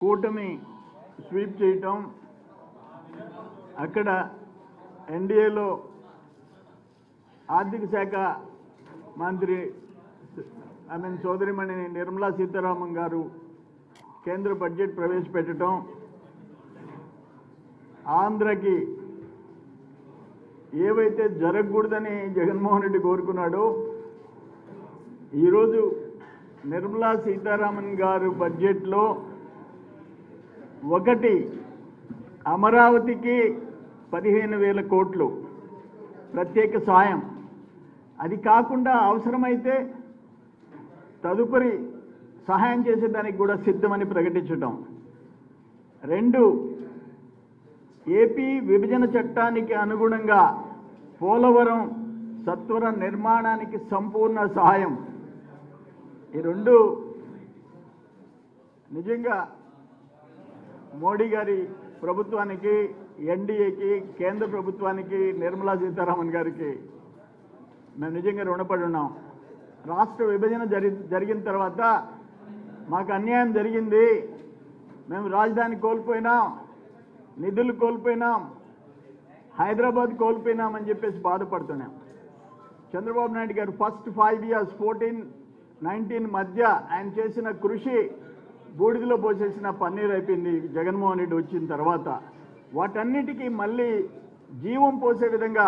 కూటమి స్వీప్ చేయటం అక్కడ ఎన్డీఏలో ఆర్థిక శాఖ మంత్రి ఐ మీన్ సోదరిమణి నిర్మలా సీతారామన్ గారు కేంద్ర బడ్జెట్ ప్రవేశపెట్టడం ఆంధ్రకి ఏవైతే జరగకూడదని జగన్మోహన్ రెడ్డి కోరుకున్నాడో ఈరోజు నిర్మలా సీతారామన్ గారు బడ్జెట్లో ఒకటి అమరావతికి పదిహేను వేల కోట్లు ప్రత్యేక సాయం. అది కాకుండా అవసరమైతే తదుపరి సహాయం చేసేదానికి కూడా సిద్ధమని ప్రకటించడం రెండు ఏపీ విభజన చట్టానికి అనుగుణంగా పోలవరం సత్వర నిర్మాణానికి సంపూర్ణ సహాయం. ఈ రెండు నిజంగా మోడీ గారి ప్రభుత్వానికి ఎన్డీఏకి కేంద్ర ప్రభుత్వానికి నిర్మలా సీతారామన్ గారికి మేము నిజంగా రుణపడి ఉన్నాం. రాష్ట్ర విభజన జరి జరిగిన తర్వాత మాకు అన్యాయం జరిగింది. మేము రాజధాని కోల్పోయినాం. నిధులు కోల్పోయినాం. హైదరాబాద్ కోల్పోయినామని చెప్పేసి బాధపడుతున్నాం. చంద్రబాబు నాయుడు గారు first five years fourteen nineteen మధ్య ఆయన చేసిన కృషి బూడిదలో పోసేసిన పన్నీర్ అయిపోయింది జగన్మోహన్ రెడ్డి వచ్చిన తర్వాత. వాటన్నిటికీ మళ్ళీ జీవం పోసే విధంగా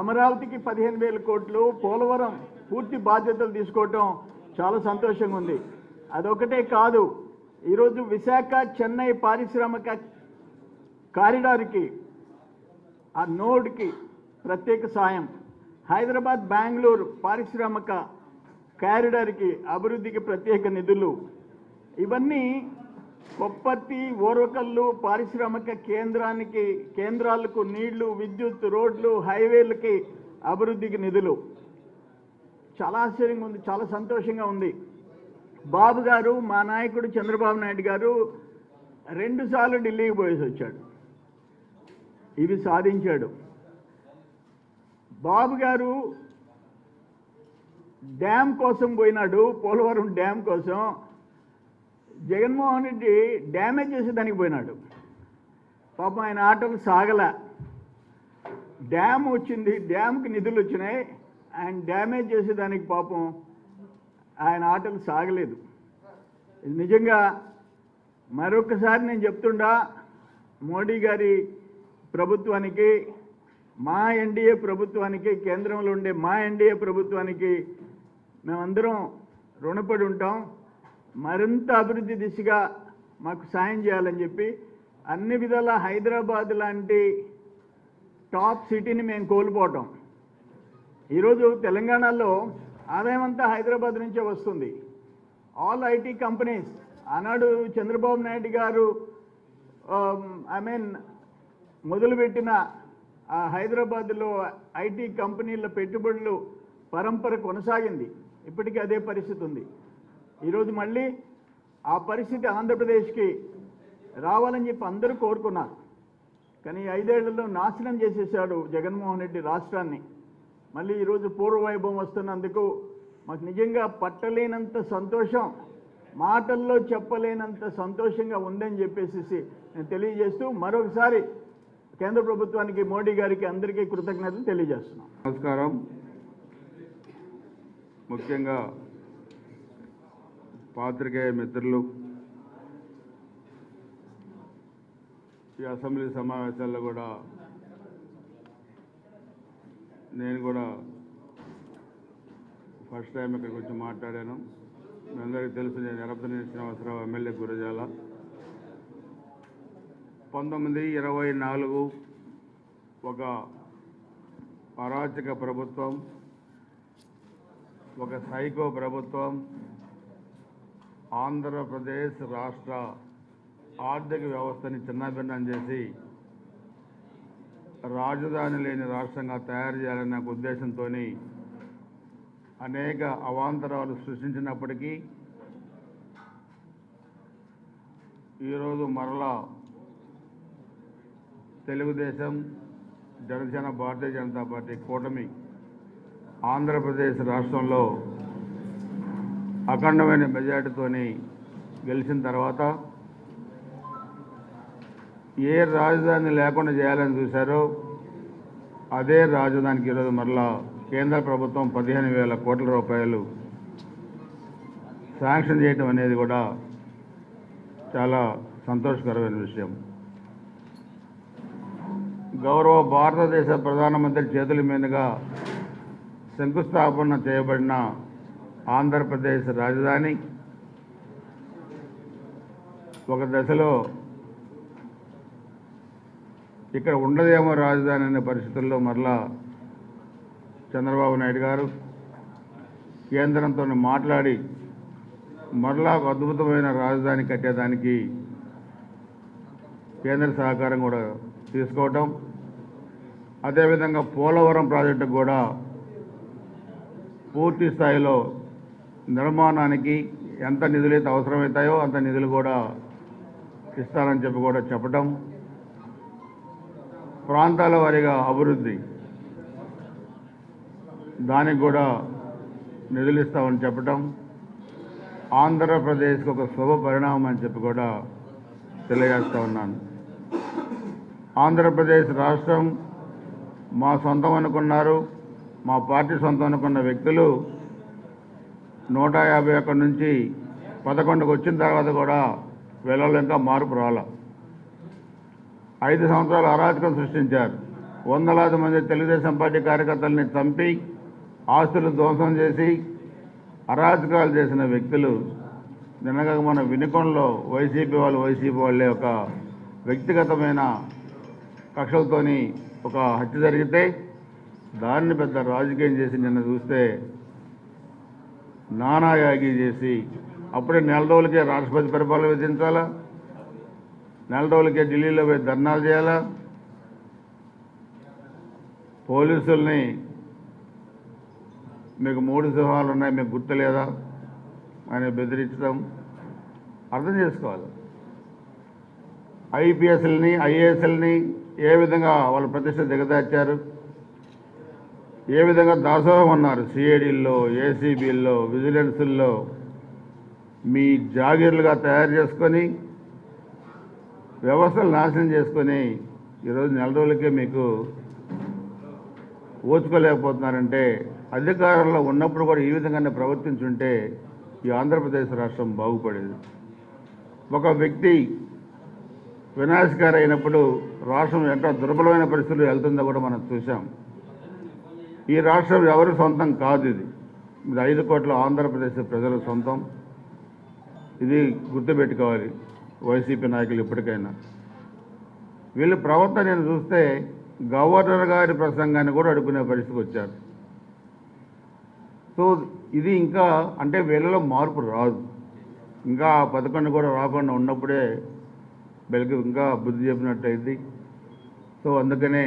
అమరావతికి పదిహేను వేల కోట్లు పోలవరం పూర్తి బాధ్యతలు తీసుకోవటం చాలా సంతోషంగా ఉంది. అదొకటే కాదు ఈరోజు విశాఖ చెన్నై పారిశ్రామిక కారిడార్కి ఆ నోడ్కి ప్రత్యేక సాయం. హైదరాబాద్ బెంగళూరు పారిశ్రామిక కారిడార్కి అభివృద్ధికి ప్రత్యేక నిధులు. ఇవన్నీ కొప్పర్తి ఓరకల్లు పారిశ్రామిక కేంద్రానికి కేంద్రాలకు నీళ్ళు విద్యుత్ రోడ్లు హైవేలకి అభివృద్ధికి నిధులు. చాలా ఆశ్చర్యంగా ఉంది చాలా సంతోషంగా ఉంది. బాబు గారు మా నాయకుడు చంద్రబాబు నాయుడు గారు రెండుసార్లు ఢిల్లీకి పోయేసి వచ్చాడు. ఇవి సాధించాడు. బాబు గారు డ్యామ్ కోసం పోయినాడు పోలవరం డ్యామ్ కోసం. జగన్మోహన్ రెడ్డి డ్యామేజ్ చేసేదానికి పోయినాడు. పాపం ఆయన ఆటలు సాగల. డ్యామ్ వచ్చింది డ్యామ్కి నిధులు వచ్చినాయి. ఆయన డ్యామేజ్ చేసేదానికి పాపం ఆయన ఆటలు సాగలేదు. నిజంగా మరొకసారి నేను చెప్తుండా మోడీ గారి ప్రభుత్వానికి మా ఎన్డీఏ ప్రభుత్వానికి కేంద్రంలో ఉండే మా ఎన్డీఏ ప్రభుత్వానికి మేమందరం రుణపడి ఉంటాం. మరింత అభివృద్ధి దిశగా మాకు సాయం చేయాలని చెప్పి అన్ని విధాల హైదరాబాద్ లాంటి టాప్ సిటీని మేము కోల్పోవటం ఈరోజు తెలంగాణలో ఆదాయం అంతా హైదరాబాద్ నుంచే వస్తుంది. ఆల్ ఐటీ కంపెనీస్ ఆనాడు చంద్రబాబు నాయుడు గారు um, ఐ మీన్ మొదలుపెట్టిన ఆ హైదరాబాద్లో ఐటీ కంపెనీల పెట్టుబడులు పరంపర కొనసాగింది. ఇప్పటికీ అదే పరిస్థితి ఉంది ఈరోజు మళ్ళీ ఆ పరిస్థితి ఆంధ్రప్రదేశ్కి రావాలని చెప్పి అందరూ కోరుకున్నారు. కానీ ఐదేళ్ళలో నాశనం చేసేసాడు జగన్మోహన్ రెడ్డి రాష్ట్రాన్ని. మళ్ళీ ఈరోజు పూర్వవైభవం వస్తున్నందుకు మాకు నిజంగా పట్టలేనంత సంతోషం మాటల్లో చెప్పలేనంత సంతోషంగా ఉందని చెప్పేసి నేను తెలియజేస్తూ మరొకసారి కేంద్ర ప్రభుత్వానికి మోడీ గారికి అందరికీ కృతజ్ఞతలు తెలియజేస్తున్నాం. నమస్కారం. ముఖ్యంగా పాత్రికేయ మిత్రులు ఈ అసెంబ్లీ సమావేశాల్లో కూడా నేను కూడా ఫస్ట్ టైం ఇక్కడికి వచ్చి మాట్లాడాను. మీ అందరికీ తెలుసు నేను ఎరపతిని శ్రీనివాసరావు ఎమ్మెల్యే గురజాల. పంతొమ్మిది ఇరవై నాలుగు ఒక అరాచక ప్రభుత్వం ఒక సైకో ప్రభుత్వం ఆంధ్రప్రదేశ్ రాష్ట్ర ఆర్థిక వ్యవస్థని చిన్నభిన్నం చేసి రాజధాని లేని రాష్ట్రంగా తయారు చేయాలన్న ఉద్దేశంతో అనేక అవాంతరాలు సృష్టించినప్పటికీ ఈరోజు మరలా తెలుగుదేశం జనసేన భారతీయ జనతా పార్టీ కూటమి ఆంధ్రప్రదేశ్ రాష్ట్రంలో అఖండమైన మెజార్టీతోని గెలిచిన తర్వాత ఏ రాజధాని లేకుండా చేయాలని చూశారో అదే రాజధానికి ఈరోజు మరలా కేంద్ర ప్రభుత్వం పదిహేను వేల కోట్ల రూపాయలు శాంక్షన్ చేయటం అనేది కూడా చాలా సంతోషకరమైన విషయం. గౌరవ భారతదేశ ప్రధానమంత్రి చేతుల మీదుగా శంకుస్థాపన చేయబడిన ఆంధ్రప్రదేశ్ రాజధాని. ఒక దశలో ఇక్కడ ఉండదేమో రాజధాని అనే పరిస్థితుల్లో మరలా చంద్రబాబు నాయుడు గారు కేంద్రంతో మాట్లాడి మరలా ఒక అద్భుతమైన రాజధాని కట్టేదానికి కేంద్ర సహకారం కూడా తీసుకోవటం. అదేవిధంగా పోలవరం ప్రాజెక్టుకు కూడా పూర్తి స్థాయిలో నిర్మాణానికి ఎంత నిధులైతే అవసరమవుతాయో అంత నిధులు కూడా ఇస్తానని చెప్పి కూడా చెప్పటం ప్రాంతాల వారీగా అభివృద్ధి దానికి కూడా నిధులు ఇస్తామని చెప్పటం ఆంధ్రప్రదేశ్కి ఒక శుభ పరిణామం అని చెప్పి కూడా తెలియజేస్తా ఉన్నాను. ఆంధ్రప్రదేశ్ రాష్ట్రం మా సొంతం అనుకున్నారు మా పార్టీ సొంతం అనుకున్న వ్యక్తులు నూట యాభై ఒక్క నుంచి పదకొండుకు వచ్చిన తర్వాత కూడా వీళ్ళలో ఇంకా మార్పు రాల. ఐదు సంవత్సరాలు అరాచకం సృష్టించారు. వందలాది మంది తెలుగుదేశం పార్టీ కార్యకర్తల్ని చంపి ఆస్తులు ధ్వంసం చేసి అరాచకాలు చేసిన వ్యక్తులు నిన్నగా మన వినుకొండలో వైసీపీ వాళ్ళు వైసీపీ వాళ్ళే ఒక వ్యక్తిగతమైన కక్షలతోని ఒక హత్య జరిగితే దాన్ని పెద్ద రాజకీయం చేసి నిన్న చూస్తే నానాయాగి చేసి అప్పుడే నెల రోజులకే రాష్ట్రపతి పరిపాలన విధించాలా నెల రోజులకే ఢిల్లీలో పోయి ధర్నాలు చేయాలా? పోలీసుల్ని మీకు మూడు సింహాలు ఉన్నాయి మీకు గుర్తులేదా అని బెదిరించడం అర్థం చేసుకోవాలి. ఐపీఎస్ఎల్ని ఐఏఎస్ఎల్ని ఏ విధంగా వాళ్ళ ప్రతిష్ట దిగదార్చారు ఏ విధంగా దాసోహం అన్నారు? సిఐడిల్లో ఏసీబీల్లో విజిలెన్సుల్లో మీ జాగీర్లుగా తయారు చేసుకొని వ్యవస్థలు నాశనం చేసుకొని ఈరోజు నెల రోజులకే మీకు ఓచుకోలేకపోతున్నారంటే అధికారంలో ఉన్నప్పుడు కూడా ఈ విధంగానే ప్రవర్తించుంటే ఈ ఆంధ్రప్రదేశ్ రాష్ట్రం బాగుపడేది. ఒక వ్యక్తి వినాశకారి అయినప్పుడు రాష్ట్రం ఎంత దుర్బలమైన పరిస్థితులు వెళ్తుందో కూడా మనం చూసాం ఈ రాష్ట్రం ఎవరి సొంతం కాదు ఇది. ఇది ఐదు కోట్ల ఆంధ్రప్రదేశ్ ప్రజల సొంతం. ఇది గుర్తుపెట్టుకోవాలి వైసీపీ నాయకులు ఇప్పటికైనా. వీళ్ళ ప్రవర్తన నేను చూస్తే గవర్నర్ గారి ప్రసంగాన్ని కూడా అడుగునే పరిస్థితికి వచ్చారు. సో ఇది ఇంకా అంటే వీళ్ళలో మార్పు రాదు. ఇంకా ఆ పథకం కూడా రాకుండా ఉన్నప్పుడే వీళ్ళకి ఇంకా బుద్ధి చెప్పినట్టయింది సో అందుకనే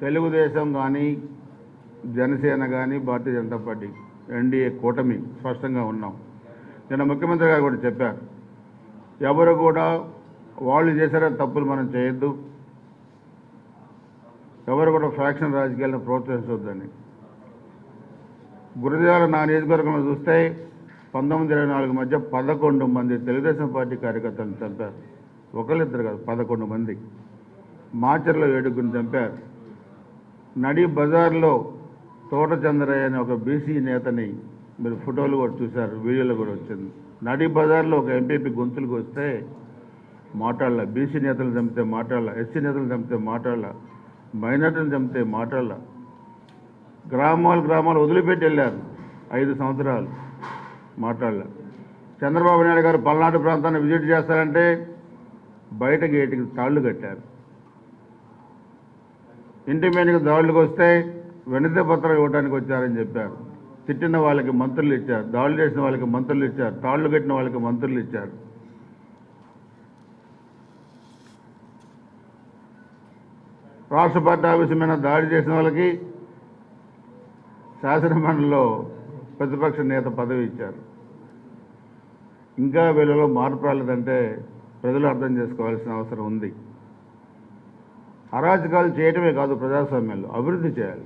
తెలుగుదేశం కానీ జనసేన కానీ భారతీయ జనతా పార్టీ ఎన్డీఏ కూటమి స్పష్టంగా ఉన్నాం. నిన్న ముఖ్యమంత్రి గారు కూడా చెప్పారు. ఎవరు కూడా వాళ్ళు చేశారో తప్పులు మనం చేయొద్దు. ఎవరు కూడా ఫ్యాక్షన్ రాజకీయాలను ప్రోత్సహించొద్దని. గురజాల నా నియోజకవర్గంలో చూస్తే పంతొమ్మిది ఇరవై నాలుగు మధ్య పదకొండు మంది తెలుగుదేశం పార్టీ కార్యకర్తలను చంపారు. ఒకరిద్దరు కాదు పదకొండు మంది. మాచర్లో ఏడుగురిని చంపారు. నడి బజార్లో తోట చంద్రయ్య అనే ఒక బీసీ నేతని మీరు ఫోటోలు కూడా చూశారు వీడియోలో కూడా వచ్చింది. నడి బజార్లో ఒక ఎంపీపీ గొంతులకు వస్తే మాట్లాడాల బీసీ నేతలు చంపితే మాట్లాడాల ఎస్సీ నేతలు చంపితే మాట్లాడాల మైనార్టీని చంపితే మాట్లాడాల. గ్రామాలు గ్రామాలు వదిలిపెట్టి వెళ్ళారు ఐదు సంవత్సరాలు మాట్లాడాల. చంద్రబాబు నాయుడు గారు పల్నాడు ప్రాంతాన్ని విజిట్ చేస్తారంటే బయట గేటుకి తాళ్ళు కట్టారు. ఇంటి మీదకి దాడులకు వస్తే వెనితే పత్రం ఇవ్వడానికి వచ్చారని చెప్పారు. తిట్టిన వాళ్ళకి మంత్రులు ఇచ్చారు. దాడులు చేసిన వాళ్ళకి మంత్రులు ఇచ్చారు. తాళ్ళు కట్టిన వాళ్ళకి మంత్రులు ఇచ్చారు. రాష్ట్ర పార్టీ ఆఫీసు మీద దాడి చేసిన వాళ్ళకి శాసనమండలిలో ప్రతిపక్ష నేత పదవి ఇచ్చారు. ఇంకా వీళ్ళలో మార్పు రాలేదంటే ప్రజలు అర్థం చేసుకోవాల్సిన అవసరం ఉంది. అరాచకాలు చేయటమే కాదు ప్రజాస్వామ్యంలో అభివృద్ధి చేయాలి.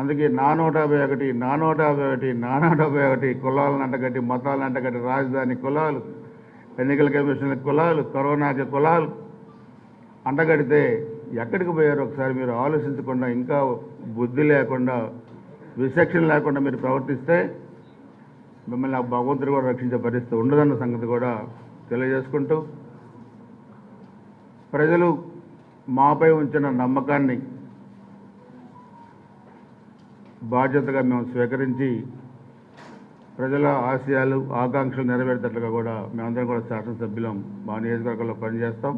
అందుకే నా నూట యాభై ఒకటి నా నూట యాభై ఒకటి నా నూట యాభై ఒకటి కులాలను అంటగట్టి మతాలను అంటగట్టి రాజధాని కులాలు ఎన్నికల కమిషన్ల కులాలు కరోనాకి కులాలు అంటగడితే ఎక్కడికి పోయారు? ఒకసారి మీరు ఆలోచించకుండా ఇంకా బుద్ధి లేకుండా విశక్షణ లేకుండా మీరు ప్రవర్తిస్తే మిమ్మల్ని ఆ భగవంతుడు కూడా రక్షించే పరిస్థితి ఉండదన్న సంగతి కూడా తెలియజేసుకుంటూ ప్రజలు మాపై ఉంచిన నమ్మకాన్ని బాధ్యతగా మేము స్వీకరించి ప్రజల ఆశయాలు ఆకాంక్షలు నెరవేర్చేట్లుగా కూడా మేమందరం కూడా శాసనసభ్యులం మా నియోజకవర్గంలో పనిచేస్తాం.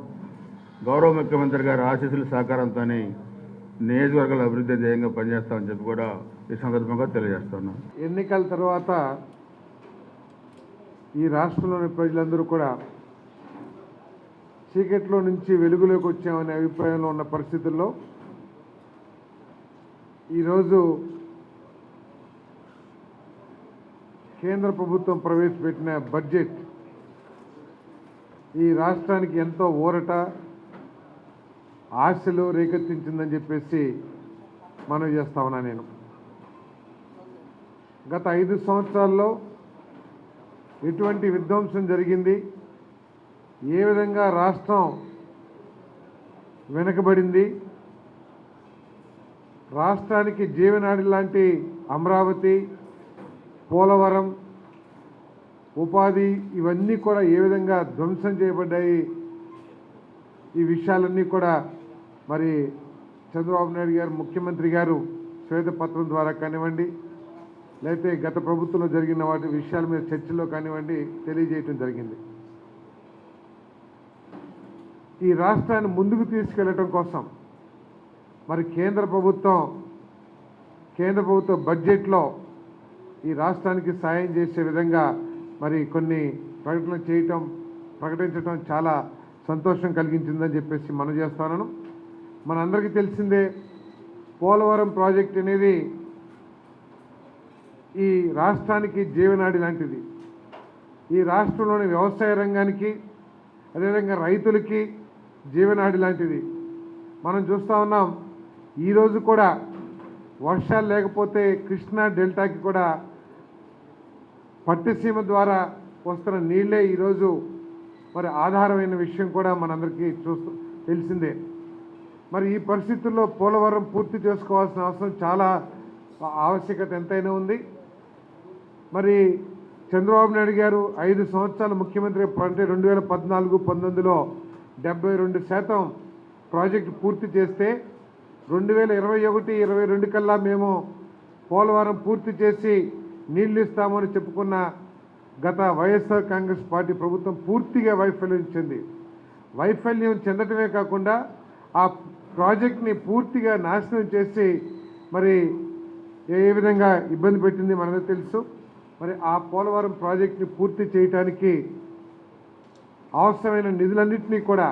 గౌరవ ముఖ్యమంత్రి గారి ఆశీస్సుల సహకారంతో నియోజకవర్గాల అభివృద్ధి ధ్యేయంగా పనిచేస్తామని చెప్పి కూడా ఈ సందర్భంగా తెలియజేస్తున్నాం. ఎన్నికల తర్వాత ఈ రాష్ట్రంలోని ప్రజలందరూ కూడా చీకట్లో నుంచి వెలుగులోకి వచ్చామనే అభిప్రాయంలో ఉన్న పరిస్థితుల్లో ఈరోజు కేంద్ర ప్రభుత్వం ప్రవేశపెట్టిన బడ్జెట్ ఈ రాష్ట్రానికి ఎంతో ఊరట ఆశలు రేకెత్తించిందని చెప్పేసి మనం చేస్తా ఉన్నా నేను. గత ఐదు సంవత్సరాల్లో ఎటువంటి విధ్వంసం జరిగింది. ఏ విధంగా రాష్ట్రం వెనకబడింది? రాష్ట్రానికి జీవనాడి లాంటి అమరావతి పోలవరం ఉపాధి ఇవన్నీ కూడా ఏ విధంగా ధ్వంసం చేయబడ్డాయి? ఈ విషయాలన్నీ కూడా మరి చంద్రబాబు నాయుడు గారు ముఖ్యమంత్రి గారు శ్వేతపత్రం ద్వారా కానివ్వండి లేకపోతే గత ప్రభుత్వంలో జరిగిన వాటి విషయాల మీద చర్చలో కానివ్వండి తెలియజేయటం జరిగింది. ఈ రాష్ట్రాన్ని ముందుకు తీసుకెళ్ళటం కోసం. మరి కేంద్ర ప్రభుత్వం కేంద్ర ప్రభుత్వ బడ్జెట్లో ఈ రాష్ట్రానికి సాయం చేసే విధంగా మరి కొన్ని ప్రకటనలు చేయటం ప్రకటించడం చాలా సంతోషం కలిగించిందని చెప్పేసి మనం చేస్తాను మనందరికీ తెలిసిందే పోలవరం ప్రాజెక్ట్ అనేది ఈ రాష్ట్రానికి జీవనాడి లాంటిది. ఈ రాష్ట్రంలోని వ్యవసాయ రంగానికి అదేవిధంగా రైతులకి జీవనాడి లాంటిది. మనం చూస్తూ ఉన్నాం ఈరోజు కూడా వర్షాలు లేకపోతే కృష్ణా డెల్టాకి కూడా పట్టిసీమ ద్వారా వస్తున్న నీళ్ళే ఈరోజు మరి ఆధారమైన విషయం కూడా మనందరికీ చూస్తూ తెలిసిందే. మరి ఈ పరిస్థితుల్లో పోలవరం పూర్తి చేసుకోవాల్సిన అవసరం చాలా ఆవశ్యకత ఎంతైనా ఉంది. మరి చంద్రబాబు నాయుడు గారు ఐదు సంవత్సరాలు ముఖ్యమంత్రి అంటే రెండు వేల పద్నాలుగు పంతొమ్మిదిలో డెబ్బై రెండు శాతం ప్రాజెక్టు పూర్తి చేస్తే రెండు వేల ఇరవై ఒకటి ఇరవై రెండు కల్లా మేము పోలవరం పూర్తి చేసి నీళ్ళు ఇస్తామని చెప్పుకున్న గత వైఎస్ఆర్ కాంగ్రెస్ పార్టీ ప్రభుత్వం పూర్తిగా వైఫల్యం చెంది. వైఫల్యం చెందటమే కాకుండా ఆ ప్రాజెక్ట్ని పూర్తిగా నాశనం చేసి మరి ఏ విధంగా ఇబ్బంది పెట్టింది మనకు తెలుసు. మరి ఆ పోలవరం ప్రాజెక్ట్ని పూర్తి చేయటానికి అవసరమైన నిధులన్నింటినీ కూడా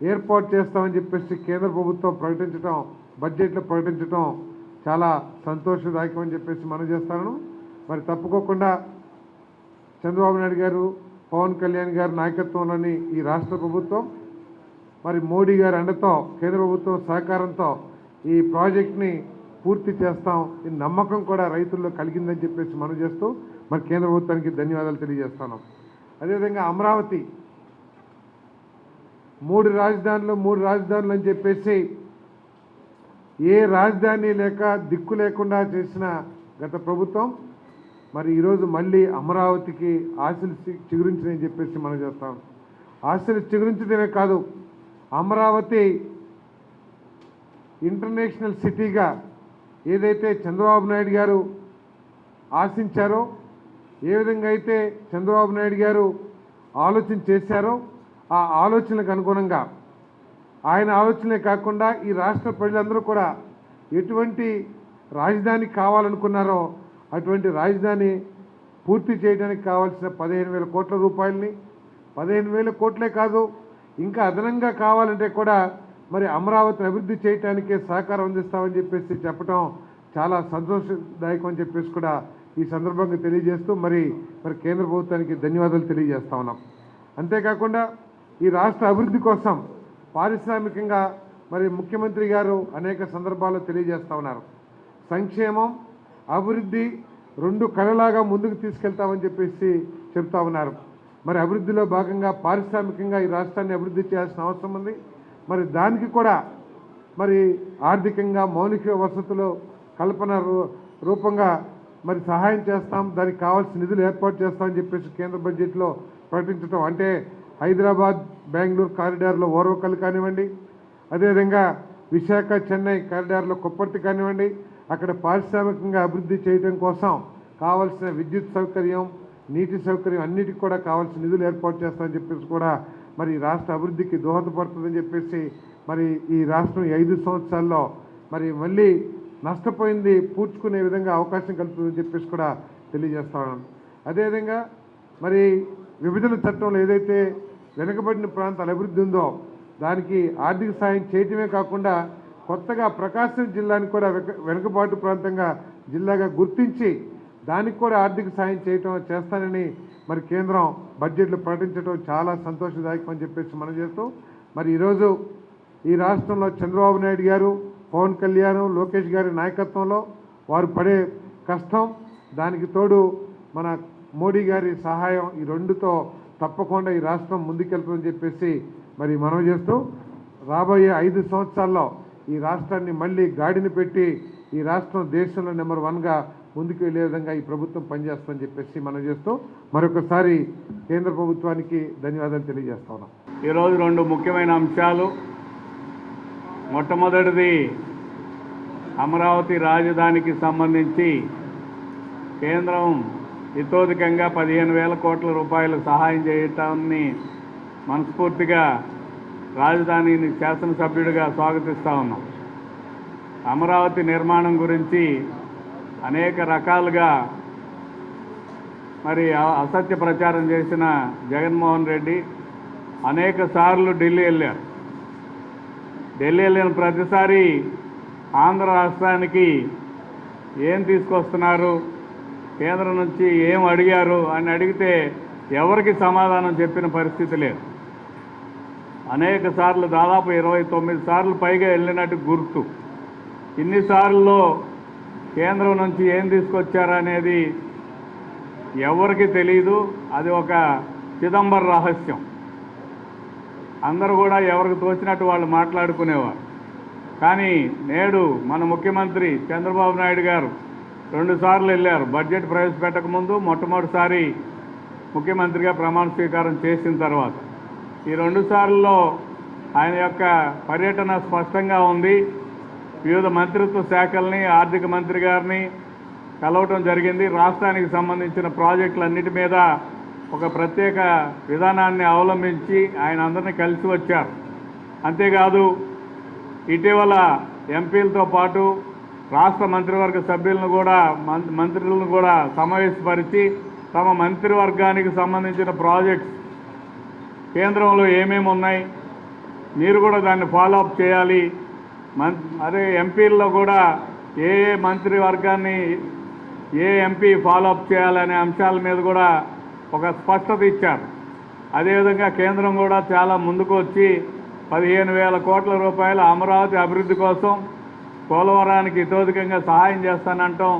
ఏర్పాటు చేస్తామని చెప్పేసి కేంద్ర ప్రభుత్వం ప్రకటించడం బడ్జెట్లో ప్రకటించడం చాలా సంతోషదాయకం అని చెప్పేసి మనం చేస్తాను. మరి తప్పుకోకుండా చంద్రబాబు నాయుడు గారు పవన్ కళ్యాణ్ గారి నాయకత్వంలోని ఈ రాష్ట్ర ప్రభుత్వం మరి మోడీ గారి అండతో కేంద్ర ప్రభుత్వం సహకారంతో ఈ ప్రాజెక్ట్ని పూర్తి చేస్తాం ఈ నమ్మకం కూడా రైతుల్లో కలిగిందని చెప్పేసి మనం చేస్తూ మరి కేంద్ర ప్రభుత్వానికి ధన్యవాదాలు తెలియజేస్తున్నాం అదేవిధంగా అమరావతి. మూడు రాజధానులు మూడు రాజధానులు అని చెప్పేసి ఏ రాజధాని లేక దిక్కు లేకుండా చేసిన గత ప్రభుత్వం. మరి ఈరోజు మళ్ళీ అమరావతికి ఆశలు చి- చెప్పేసి మనం చేస్తాం. ఆశలు చిగురించడమే కాదు అమరావతి ఇంటర్నేషనల్ సిటీగా ఏదైతే చంద్రబాబు నాయుడు గారు ఆశించారో ఏ విధంగా అయితే చంద్రబాబు నాయుడు గారు ఆలోచన చేశారో ఆ ఆలోచనలకు అనుగుణంగా ఆయన ఆలోచనే కాకుండా ఈ రాష్ట్ర ప్రజలందరూ కూడా ఎటువంటి రాజధాని కావాలనుకున్నారో అటువంటి రాజధాని పూర్తి చేయడానికి కావాల్సిన పదిహేను వేల కోట్ల రూపాయలని పదిహేను వేల కోట్లే కాదు ఇంకా అదనంగా కావాలంటే కూడా మరి అమరావతిని అభివృద్ధి చేయడానికే సహకారం అందిస్తామని చెప్పేసి చెప్పడం చాలా సంతోషదాయకం అని చెప్పేసి కూడా ఈ సందర్భంగా తెలియజేస్తూ మరి మరి కేంద్ర ప్రభుత్వానికి ధన్యవాదాలు తెలియజేస్తా ఉన్నాం. అంతేకాకుండా ఈ రాష్ట్ర అభివృద్ధి కోసం పారిశ్రామికంగా మరి ముఖ్యమంత్రి గారు అనేక సందర్భాల్లో తెలియజేస్తూ ఉన్నారు. సంక్షేమం అభివృద్ధి రెండు కళలాగా ముందుకు తీసుకెళ్తామని చెప్పేసి చెప్తా ఉన్నారు. మరి అభివృద్ధిలో భాగంగా పారిశ్రామికంగా ఈ రాష్ట్రాన్ని అభివృద్ధి చేయాల్సిన అవసరం ఉంది. మరి దానికి కూడా మరి ఆర్థికంగా మౌలిక వసతులు కల్పన రూ- రూపంగా మరి సహాయం చేస్తాం దానికి కావాల్సిన నిధులు ఏర్పాటు చేస్తామని చెప్పేసి కేంద్ర బడ్జెట్లో ప్రకటించడం అంటే హైదరాబాద్ బెంగళూరు కారిడార్లో ఓర్వకల్ కానివ్వండి అదేవిధంగా విశాఖ చెన్నై కారిడార్లో కొప్పర్తి కానివ్వండి అక్కడ పారిశ్రామికంగా అభివృద్ధి చేయడం కోసం కావాల్సిన విద్యుత్ సౌకర్యం నీటి సౌకర్యం అన్నిటికి కూడా కావాల్సిన నిధులు ఏర్పాటు చేస్తామని చెప్పేసి కూడా మరి రాష్ట్ర అభివృద్ధికి దోహదపడుతుందని చెప్పేసి మరి ఈ రాష్ట్రం ఈ ఐదు సంవత్సరాల్లో మరి మళ్ళీ నష్టపోయింది పూడ్చుకునే విధంగా అవకాశం కలుగుతుందని చెప్పేసి కూడా తెలియజేస్తా ఉన్నాను అదేవిధంగా మరి విభజన చట్టంలో ఏదైతే వెనుకబడిన ప్రాంతాల అభివృద్ధి ఉందో దానికి ఆర్థిక సాయం చేయటమే కాకుండా కొత్తగా ప్రకాశం జిల్లాని కూడా వెనుకబాటు ప్రాంతంగా జిల్లాగా గుర్తించి దానికి కూడా ఆర్థిక సాయం చేయటం చేస్తానని మరి కేంద్రం బడ్జెట్లో ప్రకటించడం చాలా సంతోషదాయకం అని చెప్పేసి మనం చేస్తూ మరి ఈరోజు ఈ రాష్ట్రంలో చంద్రబాబు నాయుడు గారు పవన్ కళ్యాణ్ లోకేష్ గారి నాయకత్వంలో వారు పడే కష్టం దానికి తోడు మన మోడీ గారి సహాయం ఈ రెండుతో తప్పకుండా ఈ రాష్ట్రం ముందుకెళ్తుందని చెప్పేసి మరి మనవి చేస్తూ రాబోయే ఐదు సంవత్సరాల్లో ఈ రాష్ట్రాన్ని మళ్ళీ గాడిని పెట్టి ఈ రాష్ట్రం దేశంలో నెంబర్ వన్గా ముందుకు వెళ్ళే విధంగా ఈ ప్రభుత్వం పనిచేస్తుందని చెప్పేసి మనం చేస్తూ మరొకసారి కేంద్ర ప్రభుత్వానికి ధన్యవాదాలు తెలియజేస్తా ఉన్నాం. ఈరోజు రెండు ముఖ్యమైన అంశాలు. మొట్టమొదటిది అమరావతి రాజధానికి సంబంధించి కేంద్రం ఇతోధికంగా పదిహేను వేల కోట్ల రూపాయలు సహాయం చేయటాన్ని మనస్ఫూర్తిగా రాజధానిని శాసనసభ్యుడిగా స్వాగతిస్తూ ఉన్నాం. అమరావతి నిర్మాణం గురించి అనేక రకాలుగా మరి అసత్య ప్రచారం చేసిన జగన్మోహన్ రెడ్డి అనేక సార్లు ఢిల్లీ వెళ్ళారు. ఢిల్లీ వెళ్ళిన ప్రతిసారి ఆంధ్ర రాష్ట్రానికి ఏం తీసుకొస్తున్నారు? కేంద్రం నుంచి ఏం అడిగారు? అని అడిగితే ఎవరికి సమాధానం చెప్పిన పరిస్థితి లేదు. అనేక సార్లు దాదాపు ఇరవై తొమ్మిది సార్లు పైగా వెళ్ళినట్టు గుర్తు. ఇన్నిసార్లు కేంద్రం నుంచి ఏం తీసుకొచ్చారనేది ఎవరికి తెలియదు అది ఒక చిదంబర రహస్యం. అందరూ కూడా ఎవరికి తోచినట్టు వాళ్ళు మాట్లాడుకునేవారు. కానీ నేడు మన ముఖ్యమంత్రి చంద్రబాబు నాయుడు గారు రెండుసార్లు వెళ్ళారు. బడ్జెట్ ప్రవేశపెట్టక ముందు మొట్టమొదటిసారి ముఖ్యమంత్రిగా ప్రమాణ స్వీకారం చేసిన తర్వాత. ఈ రెండు సార్లలో ఆయన యొక్క పర్యటన స్పష్టంగా ఉంది. వివిధ మంత్రిత్వ శాఖల్ని ఆర్థిక మంత్రి గారిని కలవటం జరిగింది. రాష్ట్రానికి సంబంధించిన ప్రాజెక్టులన్నిటి మీద ఒక ప్రత్యేక విధానాన్ని అవలంబించి ఆయన అందరినీ కలిసి వచ్చారు. అంతేకాదు ఇటీవల ఎంపీలతో పాటు రాష్ట్ర మంత్రివర్గ సభ్యులను కూడా మంత్రులను కూడా సమావేశపరిచి తమ మంత్రివర్గానికి సంబంధించిన ప్రాజెక్ట్స్ కేంద్రంలో ఏమేమి ఉన్నాయి మీరు కూడా దాన్ని ఫాలో అప్ చేయాలి. మం అదే ఎంపీల్లో కూడా ఏ ఏ మంత్రివర్గాన్ని ఏ ఎంపీ ఫాలో అప్ చేయాలనే అంశాల మీద కూడా ఒక స్పష్టత ఇచ్చారు. అదేవిధంగా కేంద్రం కూడా చాలా ముందుకు వచ్చి పదిహేను వేల కోట్ల రూపాయల అమరావతి అభివృద్ధి కోసం పోలవరానికి ఇతోధికంగా సహాయం చేస్తానంటాం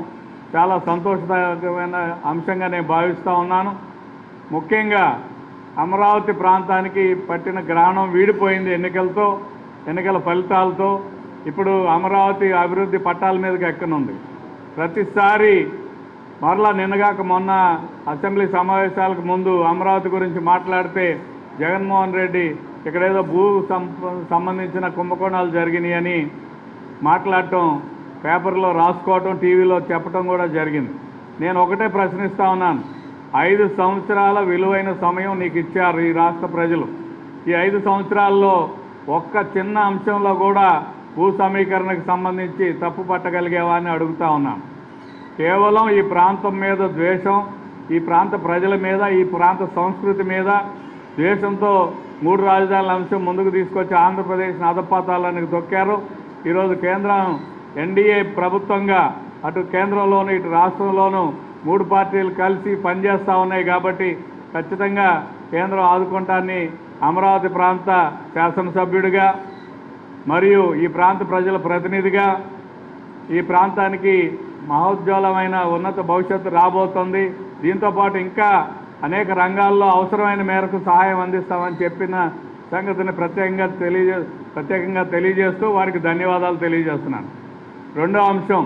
చాలా సంతోషదాయకమైన అంశంగా నేను భావిస్తూ ఉన్నాను. ముఖ్యంగా అమరావతి ప్రాంతానికి పట్టిన గ్రహణం వీడిపోయింది ఎన్నికలతో ఎన్నికల ఫలితాలతో. ఇప్పుడు అమరావతి అభివృద్ధి పట్టాల మీదకి ఎక్కనుంది? ప్రతిసారి మరలా నిన్నగాక మొన్న అసెంబ్లీ సమావేశాలకు ముందు అమరావతి గురించి మాట్లాడితే జగన్మోహన్ రెడ్డి ఇక్కడేదో భూ సంబంధించిన కుంభకోణాలు జరిగినాయని మాట్లాడటం పేపర్లో రాసుకోవటం టీవీలో చెప్పటం కూడా జరిగింది. నేను ఒకటే ప్రశ్నిస్తా ఉన్నాను. ఐదు సంవత్సరాల విలువైన సమయం నీకు ఇచ్చారు ఈ రాష్ట్ర ప్రజలు. ఈ ఐదు సంవత్సరాల్లో ఒక్క చిన్న అంశంలో కూడా భూ సమీకరణకు సంబంధించి తప్పు పట్టగలిగేవా అని అడుగుతా ఉన్నాను. కేవలం ఈ ప్రాంతం మీద ద్వేషం ఈ ప్రాంత ప్రజల మీద ఈ ప్రాంత సంస్కృతి మీద ద్వేషంతో మూడు రాజధానుల అంశం ముందుకు తీసుకొచ్చి ఆంధ్రప్రదేశ్ అధపాతాలానికి తొక్కారు. ఈరోజు కేంద్రం ఎన్డీఏ ప్రభుత్వంగా అటు కేంద్రంలోను ఇటు రాష్ట్రంలోనూ మూడు పార్టీలు కలిసి పనిచేస్తూ ఉన్నాయి కాబట్టి ఖచ్చితంగా కేంద్రం ఆదుకుంటాన్ని అమరావతి ప్రాంత శాసనసభ్యుడిగా మరియు ఈ ప్రాంత ప్రజల ప్రతినిధిగా ఈ ప్రాంతానికి మహోజ్వలమైన ఉన్నత భవిష్యత్తు రాబోతుంది. దీంతో పాటు ఇంకా అనేక రంగాల్లో అవసరమైన మేరకు సహాయం అందిస్తామని చెప్పిన సంగతిని ప్రత్యేకంగా తెలియజే ప్రత్యేకంగా తెలియజేస్తూ వారికి ధన్యవాదాలు తెలియజేస్తున్నాను. రెండో అంశం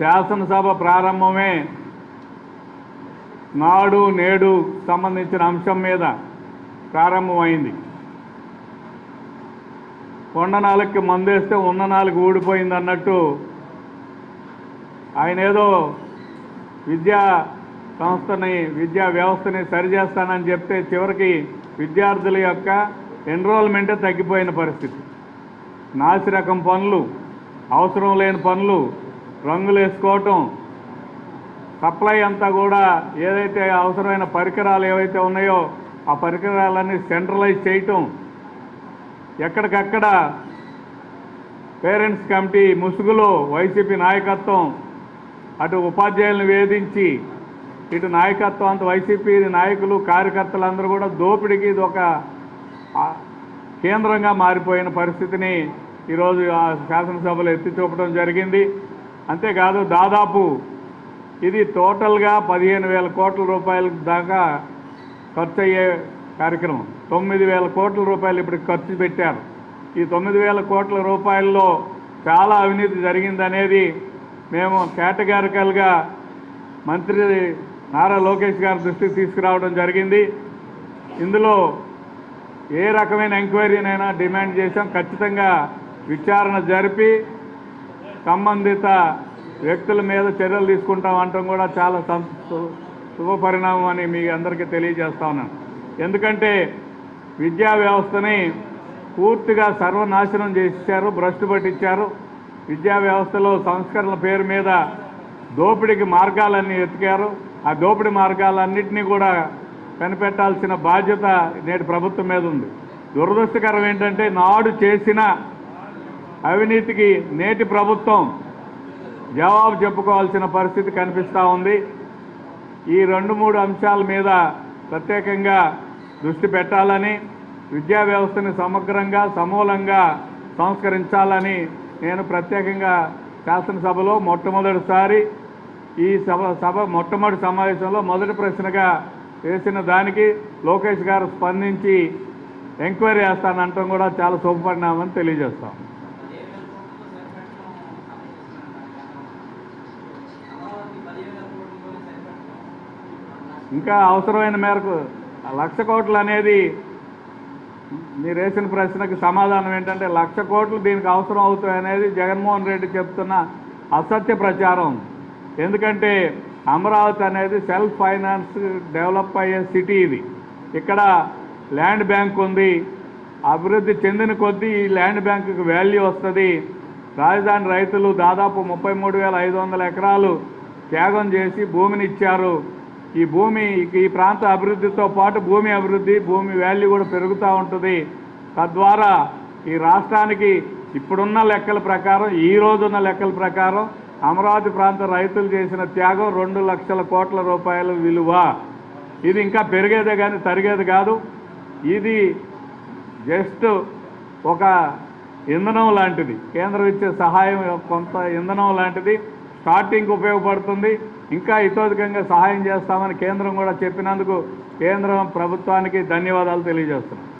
శాసనసభ ప్రారంభమే నాడు నేడు సంబంధించిన అంశం మీద ప్రారంభమైంది. కొండ నాలుగుకి మందేస్తే ఉన్న నాలుగు ఊడిపోయింది అన్నట్టు ఆయన ఏదో విద్యా సంస్థని విద్యా వ్యవస్థని సరిచేస్తానని చెప్తే చివరికి విద్యార్థుల యొక్క ఎన్రోల్మెంటే తగ్గిపోయిన పరిస్థితి. నాసిరకం పనులు అవసరం లేని పనులు రంగులు వేసుకోవటం సప్లై అంతా కూడా ఏదైతే అవసరమైన పరికరాలు ఏవైతే ఉన్నాయో ఆ పరికరాలన్నీ సెంట్రలైజ్ చేయటం. ఎక్కడికక్కడ పేరెంట్స్ కమిటీ ముసుగులో వైసీపీ నాయకత్వం అటు ఉపాధ్యాయులను వేధించి ఇటు నాయకత్వం అంత వైసీపీ నాయకులు కార్యకర్తలందరూ కూడా దోపిడీకి ఇది ఒక కేంద్రంగా మారిపోయిన పరిస్థితిని ఈరోజు ఆ శాసనసభలో ఎత్తి చూపడం జరిగింది. అంతేకాదు దాదాపు ఇది టోటల్గా పదిహేను వేల కోట్ల రూపాయల దాకా ఖర్చు అయ్యే కార్యక్రమం. తొమ్మిది వేల కోట్ల రూపాయలు ఇప్పుడు ఖర్చు పెట్టారు. ఈ తొమ్మిది వేల కోట్ల రూపాయల్లో చాలా అవినీతి జరిగిందనేది మేము కేటగారికల్గా మంత్రి నారా లోకేష్ గారి దృష్టికి తీసుకురావడం జరిగింది. ఇందులో ఏ రకమైన ఎంక్వైరీనైనా డిమాండ్ చేశాం. ఖచ్చితంగా విచారణ జరిపి సంబంధిత వ్యక్తుల మీద చర్యలు తీసుకుంటాం అంటాం కూడా చాలా సం- శుభ పరిణామం అని మీ అందరికీ తెలియజేస్తా ఉన్నాను. ఎందుకంటే విద్యా వ్యవస్థని పూర్తిగా సర్వనాశనం చేశారు భ్రష్టు పట్టించారు. విద్యా వ్యవస్థలో సంస్కరణల పేరు మీద దోపిడీకి మార్గాలన్నీ ఎతికారు ఆ దోపిడీ మార్గాలన్నింటినీ కూడా కనిపెట్టాల్సిన బాధ్యత నేటి ప్రభుత్వం మీద ఉంది. దురదృష్టకరం ఏంటంటే నాడు చేసిన అవినీతికి నేటి ప్రభుత్వం జవాబు చెప్పుకోవాల్సిన పరిస్థితి కనిపిస్తూ ఉంది. ఈ రెండు మూడు అంశాల మీద ప్రత్యేకంగా దృష్టి పెట్టాలని విద్యా వ్యవస్థని సమగ్రంగా సమూలంగా సంస్కరించాలని నేను ప్రత్యేకంగా శాసనసభలో మొట్టమొదటిసారి ఈ సభ సభ మొట్టమొదటి సమావేశంలో మొదటి ప్రశ్నగా వేసిన దానికి లోకేష్ గారు స్పందించి ఎంక్వైరీ చేస్తానంటాం కూడా చాలా శుభపడినామని తెలియజేస్తాం. ఇంకా అవసరమైన మేరకు లక్ష కోట్లు అనేది మీరు వేసిన ప్రశ్నకి సమాధానం ఏంటంటే లక్ష కోట్లు దీనికి అవసరం అవుతాయనేది జగన్మోహన్ రెడ్డి చెప్తున్న అసత్య ప్రచారం. ఎందుకంటే అమరావతి అనేది సెల్ఫ్ ఫైనాన్స్ డెవలప్ అయ్యే సిటీ ఇది. ఇక్కడ ల్యాండ్ బ్యాంక్ ఉంది. అభివృద్ధి చెందిన కొద్దీ ఈ ల్యాండ్ బ్యాంకుకి వాల్యూ వస్తుంది. రాజధాని రైతులు దాదాపు ముప్పై మూడు వేల ఐదు వందల ఎకరాలు త్యాగం చేసి భూమిని ఇచ్చారు. ఈ భూమి ఈ ప్రాంత అభివృద్ధితో పాటు భూమి అభివృద్ధి భూమి వాల్యూ కూడా పెరుగుతూ ఉంటుంది. తద్వారా ఈ రాష్ట్రానికి ఇప్పుడున్న లెక్కల ప్రకారం ఈ రోజున్న లెక్కల ప్రకారం అమరావతి ప్రాంత రైతులు చేసిన త్యాగం రెండు లక్షల కోట్ల రూపాయల విలువ. ఇది ఇంకా పెరిగేదే కానీ తరిగేది కాదు. ఇది జస్ట్ ఒక ఇంధనం లాంటిది. కేంద్రం ఇచ్చే సహాయం కొంత ఇంధనం లాంటిది. స్టార్టింగ్ ఉపయోగపడుతుంది. ఇంకా ఇతోధికంగా సహాయం చేస్తామని కేంద్రం కూడా చెప్పినందుకు కేంద్రం ప్రభుత్వానికి ధన్యవాదాలు తెలియజేస్తున్నాం.